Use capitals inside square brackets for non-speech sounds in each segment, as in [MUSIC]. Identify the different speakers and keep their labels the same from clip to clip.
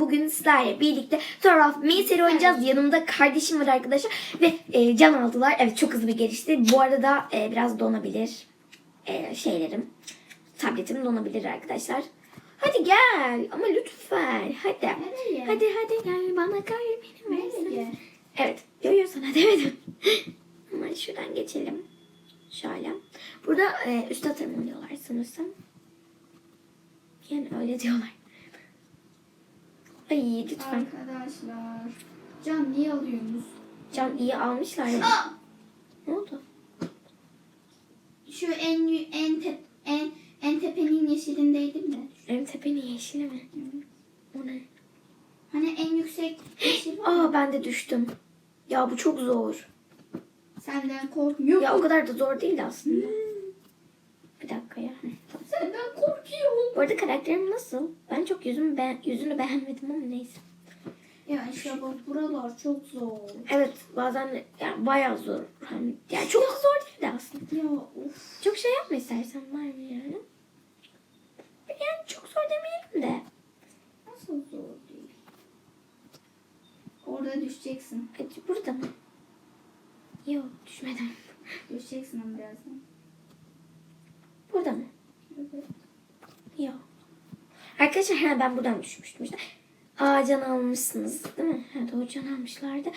Speaker 1: Bugün sizlerle birlikte Tower of Me seri oynayacağız. Yanımda kardeşim var arkadaşlar. Ve e, can aldılar. Evet çok hızlı bir gelişti. Bu arada e, biraz donabilir e, şeylerim. Tabletim donabilir arkadaşlar. Hadi gel ama lütfen. Hadi.
Speaker 2: Nereye?
Speaker 1: Hadi hadi gel bana kalbini versin.
Speaker 2: Nereye?
Speaker 1: Evet. Yo yo sana demedim. Hemen şuradan geçelim. Şöyle. Burada e, üstte tırmanıyorlar sanırsam. Yani öyle diyorlar. Ay lütfen.
Speaker 2: Arkadaşlar. Can niye alıyorsunuz?
Speaker 1: Can iyi almışlar ya.
Speaker 2: Aa!
Speaker 1: Ne oldu?
Speaker 2: Şu en en tep en en tepenin yeşilindeydim de.
Speaker 1: En tepenin yeşili mi? O ne?
Speaker 2: Hani en yüksek yeşil.
Speaker 1: Aa ben de düştüm. Ya bu çok zor.
Speaker 2: Senden korkmuyor.
Speaker 1: Ya o kadar da zor değil aslında. Bir dakika ya. Hı.
Speaker 2: Senden korkuyorum.
Speaker 1: Bu arada karakterim nasıl? Ben çok yüzümü be yüzünü beğenmedim ama neyse.
Speaker 2: Ya işte bak buralar çok zor.
Speaker 1: Evet bazen yani bayağı zor. Hem, yani çok zor değil de aslında.
Speaker 2: Ya of.
Speaker 1: Çok şey yapma istersen var mı yani? Yani çok zor demeyelim de.
Speaker 2: Nasıl zor değil? Orada düşeceksin.
Speaker 1: Hadi burada mı? Yok düşmedim.
Speaker 2: Düşeceksin ama birazdan.
Speaker 1: Burada mı?
Speaker 2: Evet.
Speaker 1: Yok. Arkadaşlar ha, ben buradan düşmüştüm işte. Aa can almışsınız değil mi? Ha, doğru can almışlardı.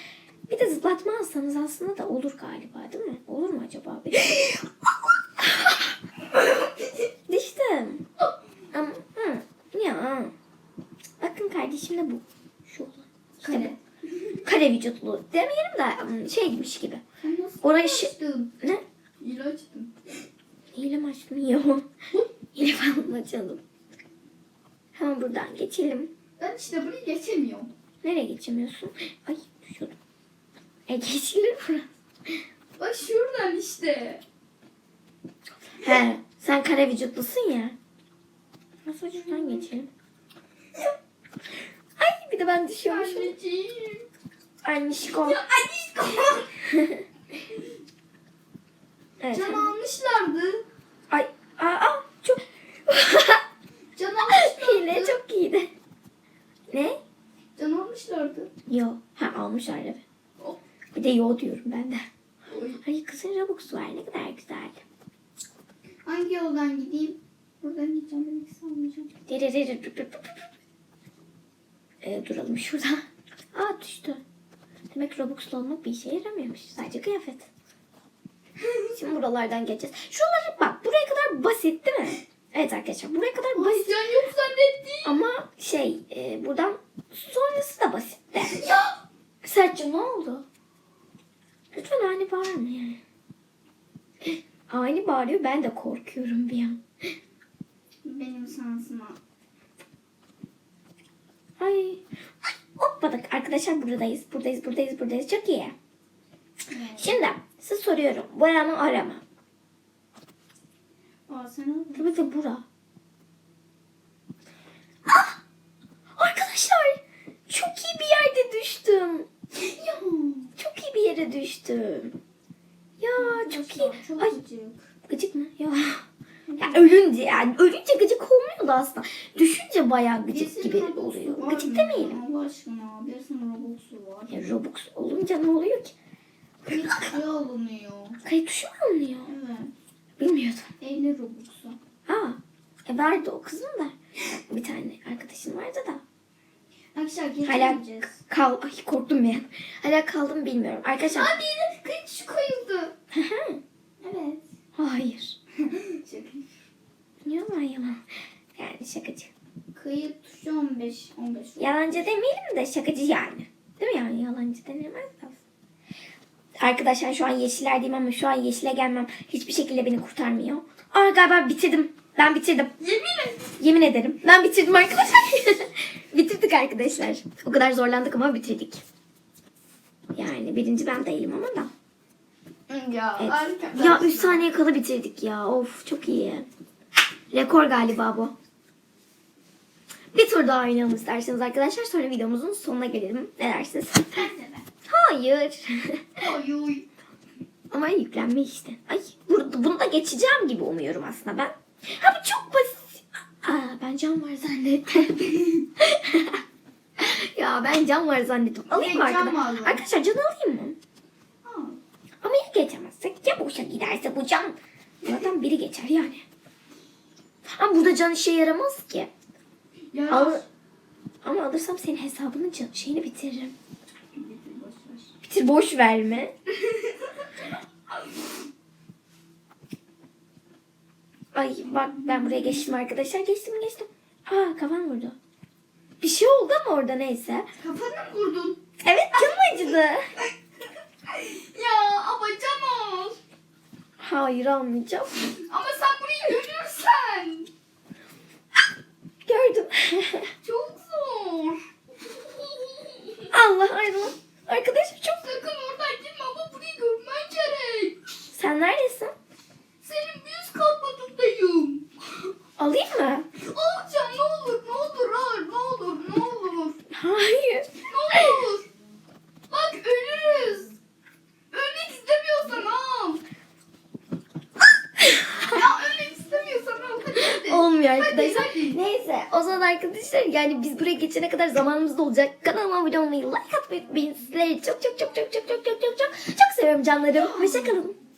Speaker 1: Bir de zıplatma alsanız aslında da olur galiba değil mi? Olur mu acaba? [LAUGHS] Düştüm. Ama hı, ya. Bakın kardeşim de bu. Şu olan.
Speaker 2: Kare.
Speaker 1: Kare vücutlu. Demeyelim de ım, şeymiş gibi. Orayı
Speaker 2: açtın?
Speaker 1: Ne?
Speaker 2: İyi açtın.
Speaker 1: Hile mi açtım? Hile falan açalım. Hemen buradan geçelim.
Speaker 2: Ben işte burayı geçemiyorum.
Speaker 1: Nereye geçemiyorsun? Ay düşüyordum. E geçilir burası.
Speaker 2: Bak şuradan işte.
Speaker 1: He sen kare vücutlusun ya. Nasıl şuradan geçelim? Ay bir de ben düşüyormuşum.
Speaker 2: Anneciğim.
Speaker 1: Annişko.
Speaker 2: Ya. [LAUGHS]
Speaker 1: Evet.
Speaker 2: Can almışlardı.
Speaker 1: Ay aa, aa çok.
Speaker 2: Can almışlardı.
Speaker 1: Hile çok iyiydi. Ne?
Speaker 2: Can almışlardı.
Speaker 1: Yo. Ha almışlar evet.
Speaker 2: Oh.
Speaker 1: Bir de yo diyorum ben de. Ay kızın Robux var ne kadar güzel.
Speaker 2: Hangi yoldan gideyim? Buradan gideceğim. Ben ikisi almayacağım.
Speaker 1: Ee, duralım şurada. [LAUGHS] Aa düştü. Demek Robux'lu olmak bir işe yaramıyormuş. Sadece kıyafet. [LAUGHS] Şimdi buralardan geçeceğiz. Şuraları bak buraya kadar basit değil mi? Evet arkadaşlar buraya kadar basit.
Speaker 2: can yok zannettim.
Speaker 1: Ama şey e, buradan sonrası da basit de.
Speaker 2: Ya.
Speaker 1: Sertçe ne oldu? Lütfen ani bağırma yani. Ani bağırıyor ben de korkuyorum bir an.
Speaker 2: Benim şansıma.
Speaker 1: Ay. Hoppadık arkadaşlar buradayız. Buradayız buradayız buradayız. Çok iyi. Şimdi size soruyorum. Bura mı ara mı?
Speaker 2: Aa sen.
Speaker 1: Tabii ki bura. Ah! Arkadaşlar çok iyi bir yerde düştüm.
Speaker 2: Ya.
Speaker 1: Çok iyi bir yere düştüm. Ya çok iyi.
Speaker 2: Çok
Speaker 1: Ay.
Speaker 2: Gıcık
Speaker 1: mı? Ya. [LAUGHS] Ya ölünce yani ölünce gıcık olmuyordu aslında. Düşünce bayağı gıcık
Speaker 2: Birisinin
Speaker 1: gibi
Speaker 2: Robux'u
Speaker 1: oluyor.
Speaker 2: var
Speaker 1: Gıcık
Speaker 2: mı?
Speaker 1: demeyelim.
Speaker 2: Allah aşkına. Birisinin Robux'u var.
Speaker 1: Ya Robux olunca ne oluyor ki?
Speaker 2: Kayıt suya alınıyor.
Speaker 1: Kayıt tuşu mu alınıyor?
Speaker 2: Evet.
Speaker 1: Bilmiyordum.
Speaker 2: 50 Robux'u.
Speaker 1: Ha, e vardı o kızın da. Bir tane arkadaşın vardı da.
Speaker 2: Arkadaşlar
Speaker 1: Hala
Speaker 2: geçemeyeceğiz.
Speaker 1: kal ay korktum ben. Hala kaldım bilmiyorum. Arkadaşlar.
Speaker 2: Aa diğeri kayıt tuşu koyuldu.
Speaker 1: Hayır. [LAUGHS]
Speaker 2: Şaka.
Speaker 1: Niye lan yalan? Yani şakacı.
Speaker 2: Kayıt tuşu 15. 15.
Speaker 1: Yalancı demeyelim de şakacı yani. Değil mi yani? Yalancı denemez aslında. Arkadaşlar şu an yeşillerdeyim ama şu an yeşile gelmem hiçbir şekilde beni kurtarmıyor. Aa galiba bitirdim. Ben bitirdim.
Speaker 2: Yemin et.
Speaker 1: Yemin ederim. Ben bitirdim arkadaşlar. [LAUGHS] Bitirdik arkadaşlar. O kadar zorlandık ama bitirdik. Yani birinci ben değilim ama da.
Speaker 2: Ya
Speaker 1: Evet.
Speaker 2: arkadaşlar.
Speaker 1: Ya 3 saniye kala bitirdik ya. Of çok iyi. Rekor galiba bu. Bir tur daha oynayalım isterseniz arkadaşlar. Sonra videomuzun sonuna gelelim. Ne dersiniz? Hayır.
Speaker 2: Oy.
Speaker 1: Ama yüklenme işte. Ay burada, bunu da geçeceğim gibi umuyorum aslında ben. Ha bu çok basit. Aa, ben can var zannettim. [LAUGHS] ya ben can var zannettim. Alayım mı
Speaker 2: vardı.
Speaker 1: Arkadaşlar can alayım mı? Geçemezsek ya boşa giderse bu can. Zaten biri geçer yani. Ama burada can işe yaramaz ki.
Speaker 2: Ya.
Speaker 1: Al, ama alırsam senin hesabının can, şeyini bitiririm.
Speaker 2: Boş ver.
Speaker 1: Bitir boş verme. Ay bak ben buraya geçtim arkadaşlar. Geçtim geçtim. Aa kafam vurdu. Bir şey oldu ama orada neyse.
Speaker 2: Kafanı mı vurdun?
Speaker 1: Evet canım acıdı. [LAUGHS]
Speaker 2: Ya ama can ol.
Speaker 1: Hayır almayacağım.
Speaker 2: Ama sen burayı görürsen.
Speaker 1: Gördüm.
Speaker 2: Çok zor.
Speaker 1: Allah ayrılın. Arkadaşım çok...
Speaker 2: Sakın oradan gitme ama burayı görmen gerek.
Speaker 1: Sen neredesin?
Speaker 2: Senin bir üst katmanındayım.
Speaker 1: Alayım mı?
Speaker 2: Alacağım ne olur ne olur al ne olur ne olur.
Speaker 1: Hayır.
Speaker 2: Ne olur. Bak ölürüz. Ölmek istemiyorsan al. ya ölmek istemiyorsan al. Hadi hadi.
Speaker 1: Olmuyor arkadaşlar. Neyse o zaman arkadaşlar yani biz buraya geçene kadar zamanımız da olacak. Kanalıma abone olmayı, like atmayı unutmayın. Sizleri çok çok çok çok çok çok çok çok çok çok seviyorum canlarım. Hoşçakalın.